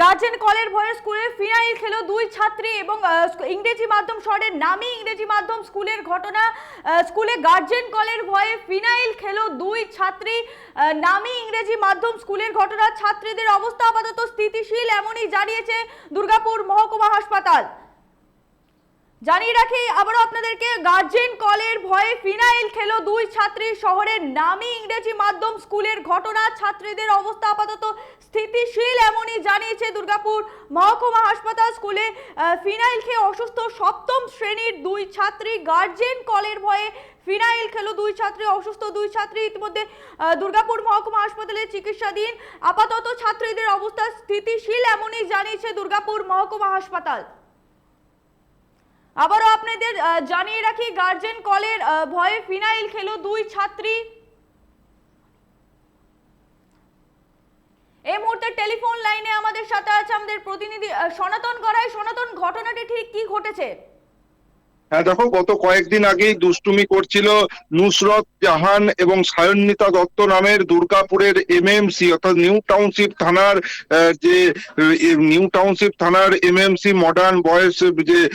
Guardian কলের ভয়ে স্কুলে ফিনাইল খেলো দুই ছাত্রী এবং ইংরেজি মাধ্যম শহরের নামই ইংরেজি মাধ্যম স্কুলের ঘটনা স্কুলে গার্জেন কলের ভয়ে ফিনাইল খেলো দুই ছাত্রী নামী ইংরেজি মাধ্যম স্কুলের ঘটনা, ছাত্রীদের অবস্থা আপাতত স্থিতিশীল, এমনই জানিয়েছে দুর্গাপুর মহকুমা হাসপাতাল। জানিয়ে রাখি, আবারও আপনাদেরকে গার্জেন কলের ভয়ে ফিনাইল খেলো দুই ছাত্রী শহরের নামী ইংরেজি মাধ্যম স্কুলের ঘটনা। ছাত্রীদের অবস্থা আপাতত স্থিতিশীল এমনই জানিয়েছে দুর্গাপুর মহকুমা হাসপাতাল স্কুলে। ফিনাইল খেয়ে অসুস্থ সপ্তম শ্রেণির দুই ছাত্রী গার্জেন কলের ভয়ে ফিনাইল খেলো দুই ছাত্রী, অসুস্থ দুই ছাত্রী। ইতিমধ্যে দুর্গাপুর মহকুমা হাসপাতালে চিকিৎসাধীন। আপাতত ছাত্রীদের অবস্থা স্থিতিশীল এমনই জানিয়েছে দুর্গাপুর মহকুমা হাসপাতাল। আবারও আপনাদের জানিয়ে রাখি গার্জেন কলের ভয়ে ফিনাইল খেলো দুই ছাত্রী। এই মুহূর্তে টেলিফোন লাইনে আমাদের সাথে আছে আমাদের প্রতিনিধি সনাতন গড়াই। সনাতন, ঘটনাটি ঠিক কি ঘটেছে? হ্যাঁ দেখো, গত কয়েকদিন আগেই দুষ্টুমি করছিল নুসরত জাহান এবং সায়ন্বিতা দত্ত নামের দুর্গাপুরের এমএমসি অর্থাৎ নিউ টাউনশিপ থানার যে নিউ টাউনশিপ থানার এমএমসি মডার্ন বয়েজ যে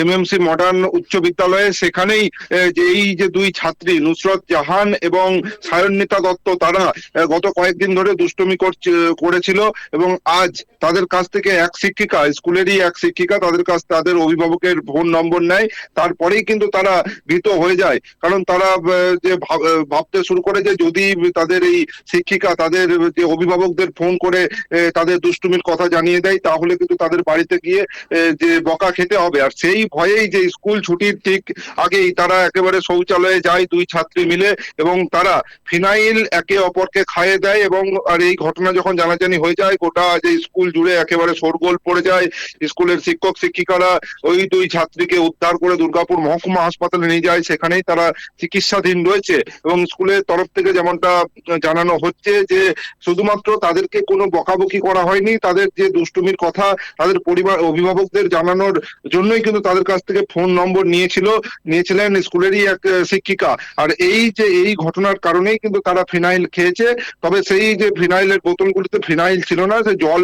এমএমসি মডার্ন উচ্চ বিদ্যালয়ে সেখানেই যে, এই যে দুই ছাত্রী, নুসরত জাহান এবং সায়ন্বিতা দত্ত, তারা গত কয়েকদিন ধরে দুষ্টুমি করছে- করেছিল এবং আজ তাদের কাছ থেকে এক শিক্ষিকা, স্কুলেরই এক শিক্ষিকা, তাদের কাছ, তাদের অভিভাবকের ফোন নম্বর নেয় তারপরেই কিন্তু তারা ভীত হয়ে যায়। কারণ তারা যে ভাব- ভাবতে শুরু করে যে যদি তাদের এই শিক্ষিকা, তাদের যে অভিভাবকদের ফোন করে তাদের দুষ্টুমির কথা জানিয়ে দেয়, তাহলে কিন্তু তাদের বাড়িতে গিয়ে যে বকা খেতে হবে। আর সেই ভয়েই যে স্কুল ছুটির ঠিক আগেই তারা একেবারে শৌচালয়ে যায় দুই ছাত্রী মিলে এবং তারা ফিনাইল একে অপরকে খাইয়ে দেয় এবং, আর এই ঘটনা যখন জানাজানি হয়ে যায়, গোটা যে স্কুল জুড়ে একেবারে শোরগোল পড়ে যায়। স্কুলের শিক্ষক, শিক্ষিকারা ওই দুই ছাত্রীকে উদ্ধার করে দুর্গাপুর মহকুমা হাসপাতালে নিয়ে যায়, সেখানেই তারা চিকিৎসাধীন রয়েছে এবং স্কুলের তরফ থেকে যেমনটা জানানো হচ্ছে যে শুধুমাত্র তাদেরকে কোনো বকাবকি করা হয়নি, তাদের যে দুষ্টুমির কথা তাদের পরিবার অভিভাবকদের জানানোর জন্যই কিন্তু তাদের কাছ থেকে ফোন নম্বর নিয়েছিল, নিয়েছিলেন স্কুলেরই এক শিক্ষিকা। আর এই যে এই ঘটনার কারণেই কিন্তু তারা ফিনাইল খেয়েছে, তবে সেই যে ফিনাইলের বোতলগুলিতে ফিনাইল ছিল না, সে জল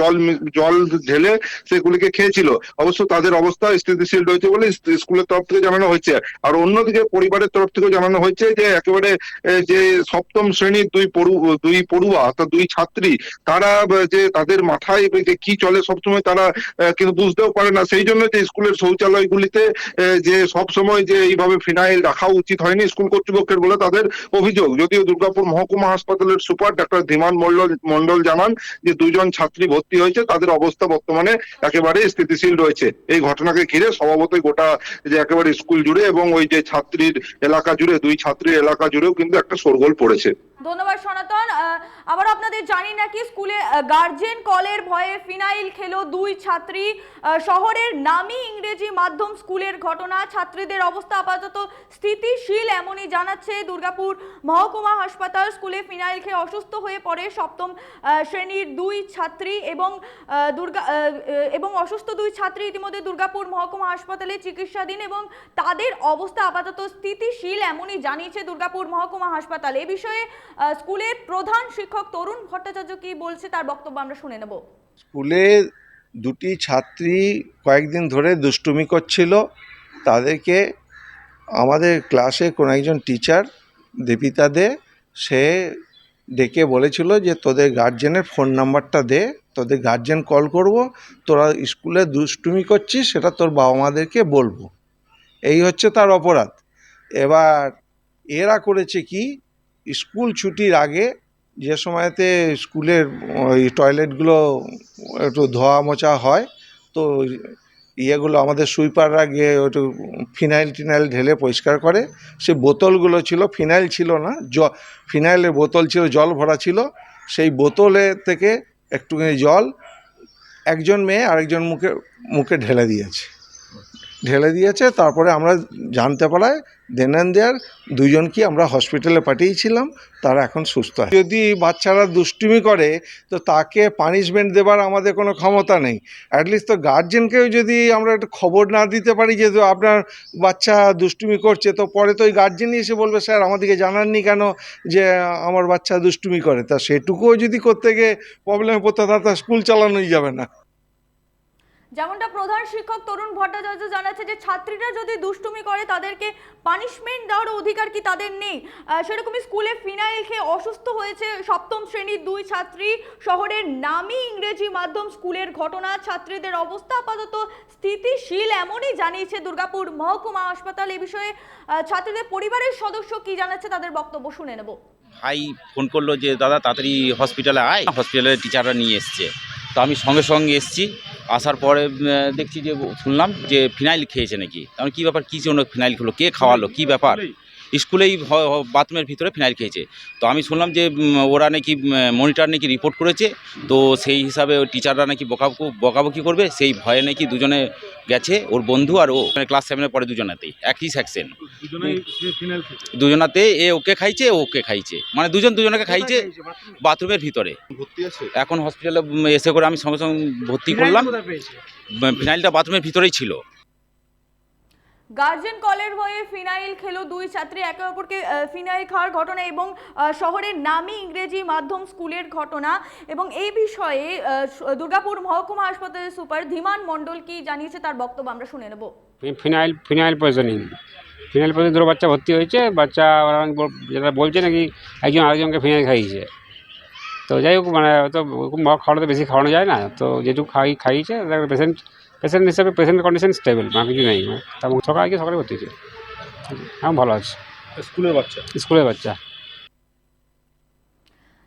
জল জল ঢেলে সেগুলিকে খেয়েছিল। অবশ্য তাদের অবস্থা স্থিতিশীল রয়েছে বলে স্কুলের তরফ থেকে জানানো হয়েছে। আর অন্যদিকে পরিবারের তরফ থেকে জানানো হয়েছে যে, একেবারে যে সপ্তম শ্রেণির দুই পড়ু, দুই পড়ুয়া অর্থাৎ দুই ছাত্রী, তারা যে তাদের মাথায় যে কি চলে সবসময় তারা কিন্তু বুঝতেও পারে না। সেই জন্য যে স্কুলের শৌচালয়গুলিতে যে সব সময় যে এইভাবে ফিনাইল রাখা উচিত হয়নি স্কুল কর্তৃপক্ষের বলে তাদের অভিযোগ। যদিও দুর্গাপুর মহকুমা হাসপাতালের সুপার ডাক্তার ধীমান মন্ডল মন্ডল জানান যে, দুজন ছাত্রী ভর্তি হয়েছে, তাদের অবস্থা বর্তমানে একেবারে স্থিতিশীল রয়েছে। এই ঘটনাকে ঘিরে স্বভাবতই গোটা যে একেবারে স্কুল জুড়ে এবং ওই যে ছাত্রীর এলাকা জুড়ে, দুই ছাত্রীর এলাকা জুড়েও কিন্তু একটা শোরগোল পড়েছে। ধন্যবাদ সনাতন। আবার আপনাদের জানি নাকি স্কুলে গার্জেন কলের ভয়ে ফিনাইল খেলো দুই ছাত্রী। শহরের নামী ইংরেজি মাধ্যম স্কুলের ঘটনা, ছাত্রীদের অবস্থা আপাতত স্থিতিশীল এমনই জানাচ্ছে দুর্গাপুর মহকুমা হাসপাতাল। স্কুলে ফিনাইল খেয়ে অসুস্থ হয়ে পড়ে সপ্তম শ্রেণির দুই ছাত্রী এবং দুর্গা এবং অসুস্থ দুই ছাত্রী ইতিমধ্যে দুর্গাপুর মহকুমা হাসপাতালে চিকিৎসাধীন এবং তাদের অবস্থা আপাতত স্থিতিশীল এমনই জানিয়েছে দুর্গাপুর মহকুমা হাসপাতাল। এ বিষয়ে স্কুলের প্রধান শিক্ষক তরুণ ভট্টাচার্য কি বলছে তার বক্তব্য আমরা শুনে নেব। স্কুলে দুটি ছাত্রী কয়েকদিন ধরে দুষ্টুমি করছিল। তাদেরকে আমাদের ক্লাসে কোনো একজন টিচার দেবিতা দে, সে ডেকে বলেছিল যে তোদের গার্জেনের ফোন নাম্বারটা দে, তোদের গার্জেন কল করব, তোরা স্কুলে দুষ্টুমি করছিস, সেটা তোর বাবা মাদেরকে বলব। এই হচ্ছে তার অপরাধ। এবার এরা করেছে কি স্কুল ছুটির আগে যে সময়তে স্কুলের ওই টয়লেটগুলো একটু ধোয়া মোছা হয়, তো ইয়েগুলো আমাদের সুইপাররা গিয়ে একটু ফিনাইল টিনাইল ঢেলে পরিষ্কার করে। সে বোতলগুলো ছিল, ফিনাইল ছিল না, জ, ফিনাইলের বোতল ছিল, জল ভরা ছিল। সেই বোতলে থেকে একটুখানি জল একজন মেয়ে আরেকজন মুখে মুখে ঢেলে দিয়েছে। ঢেলে দিয়েছে, তারপরে আমরা জানতে পারায় দেন দেয়ার দুজনকে আমরা হসপিটালে পাঠিয়েছিলাম, তারা এখন সুস্থ যদি বাচ্চারা দুষ্টুমি করে, তো তাকে পানিশমেন্ট দেবার আমাদের কোনো ক্ষমতা নেই। অ্যাটলিস্ট তো গার্জেনকেও যদি আমরা একটু খবর না দিতে পারি যে আপনার বাচ্চা দুষ্টুমি করছে, তো পরে তো ওই গার্জেনই এসে বলবে, স্যার, আমাদেরকে জানাননি কেন যে আমার বাচ্চা দুষ্টুমি করে? তা সেটুকুও যদি করতে গিয়ে প্রবলেমে পড়তে তো স্কুল চালানোই যাবে না। যেমনটা প্রধান শিক্ষক তরুণ ভট্টাচার্য জানাচ্ছে যে ছাত্রীরা যদি দুষ্টুমি করে, তাদেরকে পানিশমেন্ট দেওয়ার অধিকার কি তাদের নেই? সেরকমই স্কুলে ফিনাইল খেয়ে অসুস্থ হয়েছে সপ্তম শ্রেণির দুই ছাত্রী। শহরের নামী ইংরেজি মাধ্যম স্কুলের ঘটনা, ছাত্রীদের অবস্থা আপাতত স্থিতিশীল এমনই জানিয়েছে দুর্গাপুর মহকুমা হাসপাতাল। এ বিষয়ে ছাত্রীদের পরিবারের সদস্য কি জানাচ্ছে তাদের বক্তব্য শুনে নেব। ভাই ফোন করল যে, দাদা, তাড়াতাড়ি হসপিটালে আয়। হসপিটালের টিচাররা নিয়ে এসছে। তো আমি সঙ্গে সঙ্গে এসছি। আসার পরে দেখছি যে শুনলাম যে ফিনাইল খেয়েছে নাকি। কারণ কী ব্যাপার? কী জন্য ফিনাইল খেলো? কে খাওয়ালো? কী ব্যাপার? স্কুলেই বাথরুমের ভিতরে ফিনাইল খেয়েছে। তো আমি শুনলাম যে ওরা নাকি মনিটর নাকি রিপোর্ট করেছে তো সেই হিসাবে ওই টিচাররা নাকি বকাবকু বকাবকি করবে সেই ভয়ে নাকি দুজনে গেছে ওর বন্ধু আর ও মানে ক্লাস সেভেনের পরে দুজনাতেই একই সেকশন দুজনাতে এ ওকে খাইছে ও ওকে খাইছে। মানে দুজন দুজনকে খাইছে বাথরুমের ভিতরে। এখন হসপিটালে এসে করে আমি সঙ্গে সঙ্গে ভর্তি করলাম। ফিনাইলটা বাথরুমের ভিতরেই ছিল। গার্জেন কলের ভয়ে ফিনাইল খেলো দুই ছাত্রী। একে অপরকে ফিনাইল খাওয়ার ঘটনা এবং শহরের নামী ইংরেজি মাধ্যম স্কুলের ঘটনা। এবং এই বিষয়ে দুর্গাপুর মহকুমা হাসপাতালের সুপার ধীমান মণ্ডল কি জানিয়েছে তার বক্তব্য আমরা শুনে নেব। Phenyl phenyl poisoning. Phenyl poison দুটো বাচ্চা ভর্তি হয়েছে। বাচ্চা ওরা যেটা বলছে নাকি, একজন আরেকজনকে ফিনাইল খাইয়েছে। তো যাই হোক মানে তো খাওয়ানো তো বেশি খাওয়ানো যায় না। তো যেটুকু খাই খাইয়েছে পেশেন্ট পেশেন্ট হিসেবে পেশেন্ট কন্ডিশন স্টেবল মানে কিছু নেই। তেমন সকালে গিয়ে সকালে ভর্তি হয়েছে। হ্যাঁ ভালো আছে। স্কুলের বাচ্চা? স্কুলের বাচ্চা।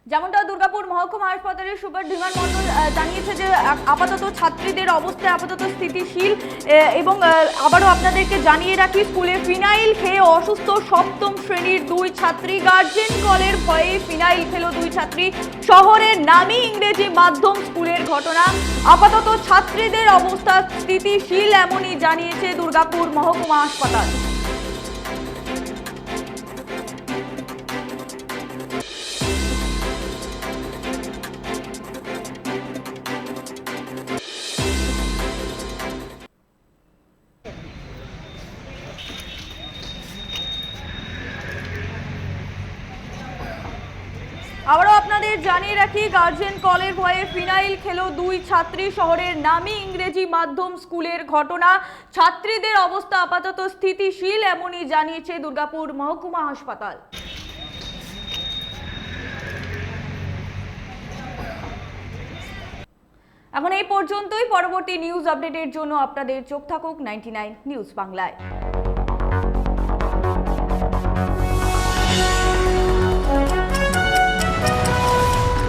যেমনটা দুর্গাপুর মহকুমা হাসপাতালের সুপার ধীমান মণ্ডল আহ, জানিয়েছে যে আপাতত ছাত্রীদের অবস্থা আপাতত স্থিতিশীল এবং আবারও আপনাদেরকে জানিয়ে রাখি স্কুলে ফিনাইল খেয়ে অসুস্থ সপ্তম শ্রেণির দুই ছাত্রী গার্জেন কলের ভয়ে ফিনাইল খেলো দুই ছাত্রী। শহরের নামী ইংরেজি মাধ্যম স্কুলের ঘটনা। আপাতত ছাত্রীদের অবস্থা স্থিতিশীল এমনই জানিয়েছে দুর্গাপুর মহকুমা হাসপাতাল। আবারও আপনাদের জানিয়ে রাখি গার্জেন কলের ভয়ে ফিনাইল খেলো দুই ছাত্রী শহরের নামী ইংরেজি মাধ্যম স্কুলের ঘটনা। ছাত্রীদের অবস্থা আপাতত স্থিতিশীল, এমনই জানিয়েছে দুর্গাপুর মহকুমা হাসপাতাল। এখন এই পর্যন্তই, পরবর্তী নিউজ আপডেটের জন্য আপনাদের চোখ থাকুক নাইনটি নিউজ বাংলায়।